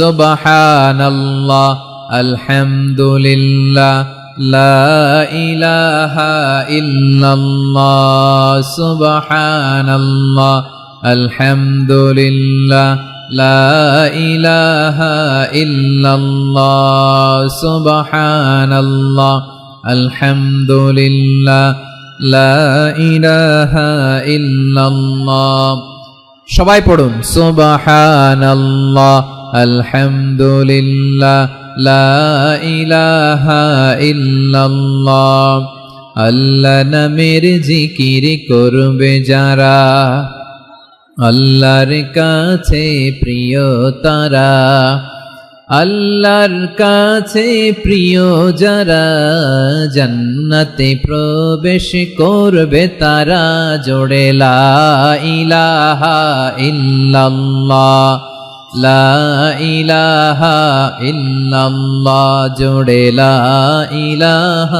সুবহানাল্লাহ, আলহামদুলিল্লাহ, লা ইলাহা ইল্লাল্লাহ, সুবহানাল্লাহ, আলহামদুলিল্লাহ, লা ইলাহা ইল্লাল্লাহ, সুবহানাল্লাহ, আলহামদুলিল্লাহ, লা ইলাহা ইল্লাল্লাহ। সবাই পড়ুন, সুবহানাল্লাহ। আলহামদুলিল্লাহ, লা ইলাহা ইল্লাল্লাহ। আল্লাহ নামের জিকির করবে যারা, আল্লাহর কাছে প্রিয় তারা। আল্লাহর কাছে প্রিয় যারা, জান্নাতে প্রবেশ করবে তারা। জোড়ে লা ইলাহা ইল্লাল্লাহ। لا إله إلا الله جوڑے لا إله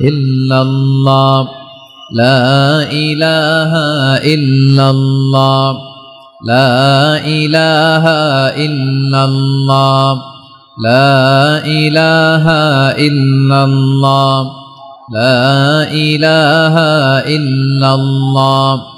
إلا الله لا إله إلا الله لا إله إلا الله لا إله إلا الله لا إله إلا الله